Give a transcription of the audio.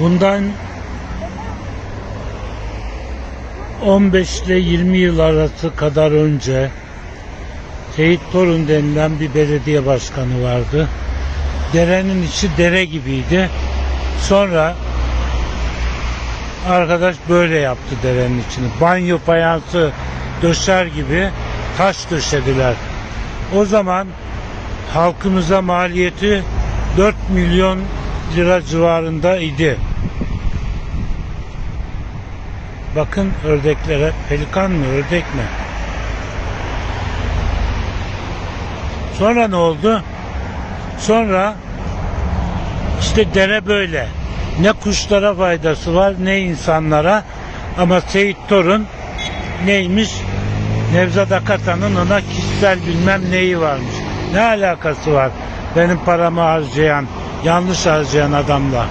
Bundan 15 ile 20 yıl arası kadar önce Seyit Torun denilen bir belediye başkanı vardı. Derenin içi dere gibiydi. Sonra arkadaş böyle yaptı derenin içini. Banyo fayansı döşer gibi taş döşediler. O zaman halkımıza maliyeti 4 milyon lira civarında idi. Bakın ördeklere pelikan mı ördek mi? Sonra ne oldu? Sonra işte dere böyle. Ne kuşlara faydası var ne insanlara. Ama Seyit Torun neymiş? Nevzat Akatan'ın ona kişisel bilmem neyi varmış. Ne alakası var benim paramı harcayan, yanlış harcayan adamla?